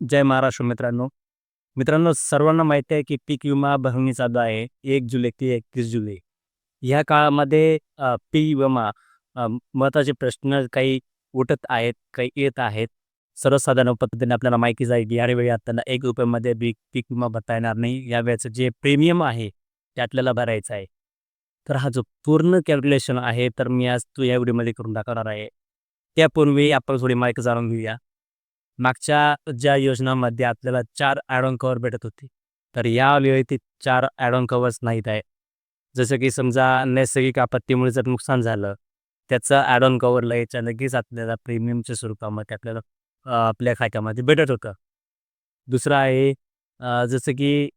जय महाराष्ट्र मित्रांनो. मित्रांनो सर्वांना माहिती आहे की पीक विमा भरणी चालू आहे. एक जुलै ते एकतीस जुलै. ह्या काळामध्ये पीक विमा महत्त्वाचे प्रश्न काही उठत आहेत काही येत आहेत. सर्वसाधारण पद्धतीने आपल्याला माहिती जाईल की यावेळी आपल्याला एक रुपयामध्ये बी पीक विमा भरता येणार नाही. यावेळेचं जे प्रीमियम आहे ते आपल्याला भरायचं आहे. तर हा जो पूर्ण कॅल्क्युलेशन आहे तर मी आज तू या व्हिडिओमध्ये करून दाखवणार आहे. त्यापूर्वी आपण थोडी माहिती जाणून घेऊया. मागच्या ज्या योजनांमध्ये आपल्याला चार ॲडॉन कवर भेटत होते. तर यावेळी ती चार ॲडॉन कवर्स नाहीत आहे जसं की समजा नैसर्गिक आपत्तीमुळे जर नुकसान झालं त्याचं ॲडॉन कवर याच्या लगेच आपल्याला प्रीमियमच्या स्वरूपामध्ये आपल्याला आपल्या खात्यामध्ये भेटत होतं. दुसरं आहे जसं की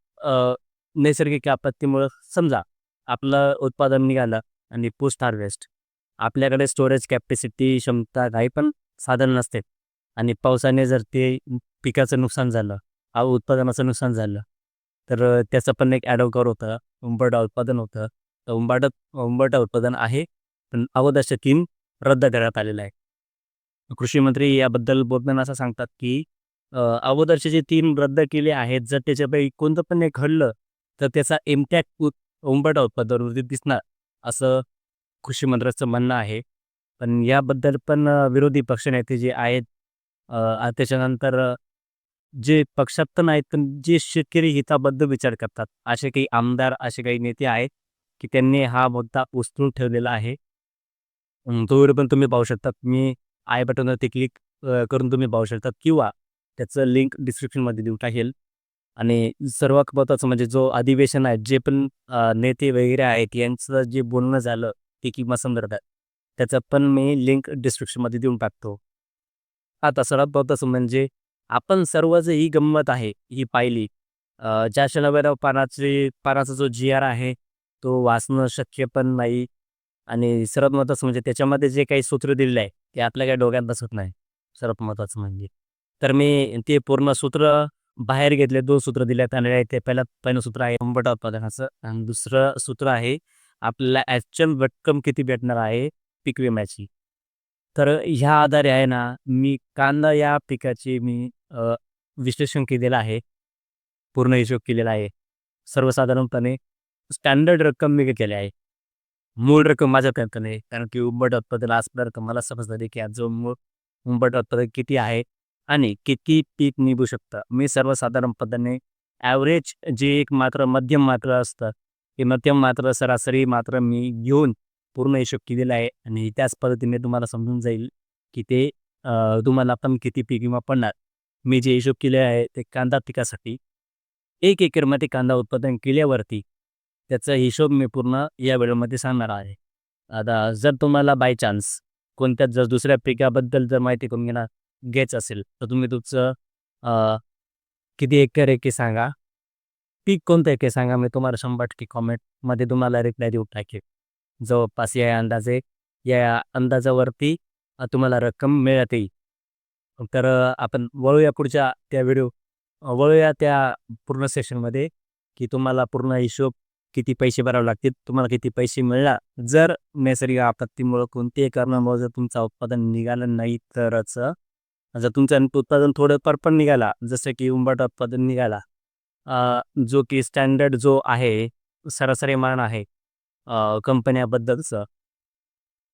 नैसर्गिक आपत्तीमुळं समजा आपलं उत्पादन निघालं आणि पोस्ट हार्वेस्ट आपल्याकडे स्टोरेज कॅपॅसिटी क्षमता काही पण साधन नसते. आणि पावसाने जर ते पिकाचं नुकसान झालं आ उत्पादनाचं नुकसान झालं तर त्याचं पण एक ॲडवकर होतं. उंबरठा उत्पादन होतं. तर उंबाटा उंबरठा उत्पादन आहे पण अगोदरच्या तीन रद्द करण्यात आलेलं आहे. कृषी मंत्री याबद्दल बोलताना असं सांगतात की अगोदरचे जे तीन रद्द केले आहेत. जर त्याच्यापैकी कोणतं पण एक घडलं तर त्याचा इम्पॅक्ट उंबरठा उत्पादनावरती दिसणार असं कृषी मंत्र्याचं म्हणणं आहे. पण याबद्दल पण विरोधी पक्षनेते जे आहेत अ, त्याच्यानंतर अ, जे पक्षात तर नाहीत पण जे शेतकरी हिताबद्ध विचार करतात असे काही आमदार असे काही नेते आहेत की त्यांनी हा मुद्दा उचलून ठेवलेला आहे. अं, तो पण तुम्ही पाहू शकता मी आय बटनवरती क्लिक करून तुम्ही पाहू शकता किंवा त्याचं लिंक डिस्क्रिप्शनमध्ये देऊन टाकेल. आणि सर्वात महत्त्वाचं म्हणजे जो अधिवेशन आहे जे पण अ, नेते वगैरे आहेत यांचं जे बोलणं झालं ते किंवा संदर्भात त्याचं पण मी लिंक डिस्क्रिप्शनमध्ये देऊन टाकतो. आता सर्वात महत्त्वाचं म्हणजे आपण सर्व जे ही गंमत आहे ही पाहिली. अ, ज्या शनिवार पानाचे पानाचा जो जी आर आहे तो वाचणं शक्य पण नाही. आणि सर्वात महत्वाचं म्हणजे त्याच्यामध्ये जे काही सूत्र दिलेलं आहे ते आपल्या काही डोक्यात बसत नाही. सर्वात महत्वाचं म्हणजे. तर मी ते पूर्ण सूत्र बाहेर घेतले दोन सूत्र दिले आणि ते पहिलं पहिलं सूत्र आहे अंबट उत्पादनाचं आणि दुसरं सूत्र आहे आपल्याला ॲक्च्युअल रक्कम किती भेटणार आहे पीक विम्याची. तर ह्या आधारे आहे ना मी कांदा या पिकाचे मी अ, विश्लेषण केलेलं आहे. पूर्ण हिशोब केलेला आहे. सर्वसाधारणपणे स्टँडर्ड रक्कम मी केली आहे. मूळ रक्कम माझ्यापर्यंत नाही कारण की उंबट उत्पादन आजपर्यंत रक्कम मला समजलं की आज जो मूळ उंबट उत्पादन किती आहे आणि किती पीक निघू शकतं. मी सर्वसाधारणपणे ॲव्हरेज जे एक मात्र मध्यम मात्र असतं ते मध्यम मात्र सरासरी मात्र मी घेऊन पूर्ण हिशोब केलेला आहे आणि त्याच पद्धतीने तुम्हाला समजून जाईल की ते तुम्हाला पण किती पीक विमा पडणार. मी जे हिशोब केले आहे ते कांदा पिकासाठी. एक एकरमध्ये कांदा उत्पादन केल्यावरती त्याचा हिशोब मी पूर्ण या वेळेमध्ये सांगणार आहे. आता जर तुम्हाला बाय चान्स कोणत्या जर दुसऱ्या पिकाबद्दल जर माहिती करून घेणार घ्यायचं असेल तर तुम्ही तुमचं किती एकर आहे सांगा. पीक कोणतं आहे सांगा मी तुम्हाला शंभर टक्के कॉमेंटमध्ये तुम्हाला रिप्लाय देऊ टाकेल. जवळपास या अंदाजे या अंदाजावरती तुम्हाला रक्कम मिळत येईल. तर आपण वळूया पुढच्या त्या व्हिडिओ वळूया त्या पूर्ण सेशनमध्ये की तुम्हाला पूर्ण हिशोब किती पैसे भरावे लागतील तुम्हाला किती पैसे मिळणार. जर नैसर्गिक आपत्तीमुळं कोणत्याही कारणामुळे जर तुमचं उत्पादन निघालं नाही तरच जर तुमचं उत्पादन थोडंफार पण निघाला जसं की उंबाट उत्पादन निघाला जो की स्टँडर्ड जो आहे सरासरी मान आहे कंपन्याबद्दलचं.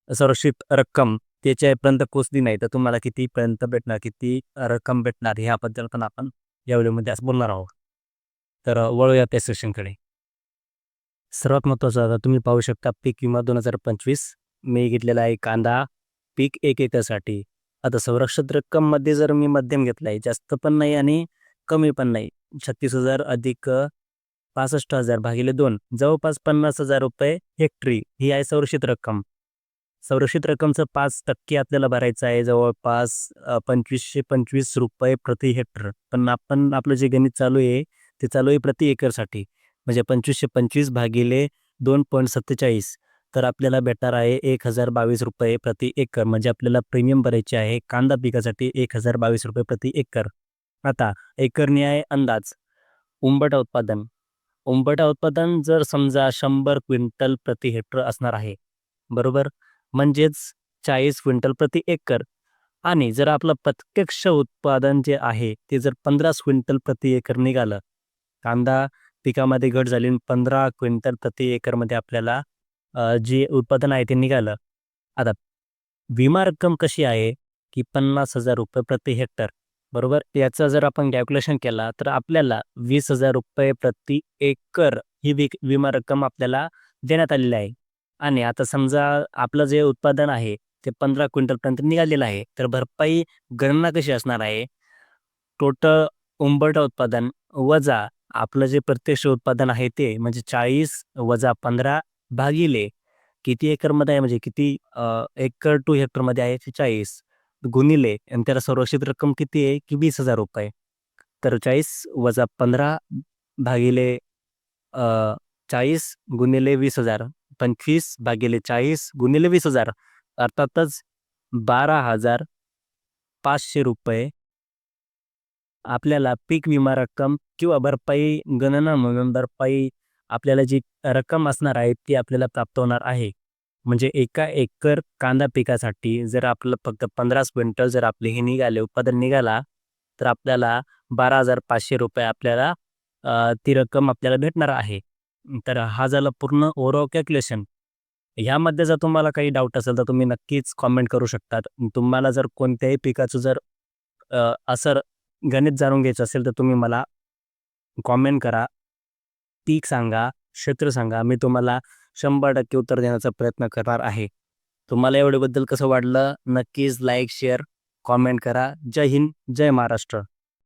संरक्षित रक्कम त्याच्यापर्यंत पोचली नाही. तर तुम्हाला कितीपर्यंत भेटणार किती रक्कम भेटणार ह्याबद्दल पण आपण या व्हिडिओमध्ये आज बोलणार आहोत. तर वळूया त्या सेशनकडे. सर्वात महत्त्वाचं आता तुम्ही पाहू शकता पीक विमा दोन हजार पंचवीस. मी घेतलेला आहे कांदा. पीक एक एकरसाठी आता संरक्षित रक्कममध्ये जर मी मध्यम घेतला आहे जास्त पण नाही आणि कमी पण नाही. छत्तीस हजार अधिक पासष्ट हजार भागिले दोन जवळपास पन्नास हजार रुपये हेक्टरी ही आहे संरक्षित रक्कम. संरक्षित रक्कमचं पाच टक्के आपल्याला भरायचं आहे जवळपास पंचवीसशे पंचवीस रुपये प्रति हेक्टर. पण आपण आपलं जे गणित चालू आहे ते चालू आहे प्रति एकरसाठी. म्हणजे पंचवीसशे पंचवीस भागिले दोन पॉईंट सत्तेचाळीस. तर आपल्याला भेटणार आहे एक हजार बावीस रुपये प्रति एकर. म्हणजे आपल्याला प्रीमियम भरायचे आहे कांदा पिकासाठी एक हजार बावीस रुपये प्रति एकर. आता एकरनी आहे अंदाज. उंबटा उत्पादन. उंबरठा उत्पादन जर समजा शंभर क्विंटल प्रति हेक्टर असणार आहे बरोबर? म्हणजेच चाळीस क्विंटल प्रति एकर. आणि जर आपलं प्रत्यक्ष उत्पादन जे आहे ते जर पंधरा क्विंटल प्रति एकर निघालं कांदा पिकामध्ये घट झाली पंधरा क्विंटल प्रति एकरमध्ये आपल्याला जे उत्पादन आहे ते निघालं. आता विमा रक्कम कशी आहे की पन्नास हजार रुपये प्रति हेक्टर? बरोबर? याचा जर आपण कॅल्क्युलेशन केला तर आपल्याला वीस हजार रुपये प्रति एकर ही विक विमा रक्कम आपल्याला देण्यात आलेली आहे. आणि आता समजा आपलं जे उत्पादन आहे ते पंधरा क्विंटलपर्यंत निघालेलं आहे. तर भरपाई गणना कशी असणार आहे? टोटल उंबरठा उत्पादन वजा आपलं जे प्रत्यक्ष उत्पादन आहे ते म्हणजे चाळीस वजा पंधरा भागिले किती एकरमध्ये आहे? म्हणजे किती एकर टू हेक्टरमध्ये आहे चाळीस. गुणिले आणि त्याला संरक्षित रक्कम किती आहे? की वीस हजार रुपये. तर चाळीस वजा पंधरा भागिले चाळीस गुणिले वीस हजार. पंचवीस भागिले चाळीस गुणिले वीस हजार. अर्थातच बारा हजार पाचशे रुपये. आपल्याला पीक विमा रक्कम किंवा भरपाई गणना म्हणून भरपाई आपल्याला जी रक्कम असणार आहे ती आपल्याला प्राप्त होणार आहे. म्हणजे एका एकर कांदा पिकासाठी जर आपलं फक्त पंधरा क्विंटल जर आपले हे निघाले उत्पादन निघाला तर आपल्याला बारा हजार पाचशे रुपये आपल्याला ती रक्कम आपल्याला भेटणार आहे. तर हा झाला पूर्ण ओव्हरऑल कॅल्क्युलेशन ह्यामध्ये जर तुम्हाला काही डाऊट असेल तर तुम्ही नक्कीच कॉमेंट करू शकतात. तुम्हाला जर कोणत्याही पिकाचं जर असर गणित जाणून घ्यायचं असेल तर तुम्ही मला कॉमेंट करा. पीक सांगा क्षेत्र सांगा. मी तुम्हाला शंभर टक्के उत्तर देण्याचा प्रयत्न करणार आहे. तुम्हाला एवढ्याबद्दल कसं वाटलं? नक्कीच लाईक शेअर कॉमेंट करा. जय हिंद जय महाराष्ट्र.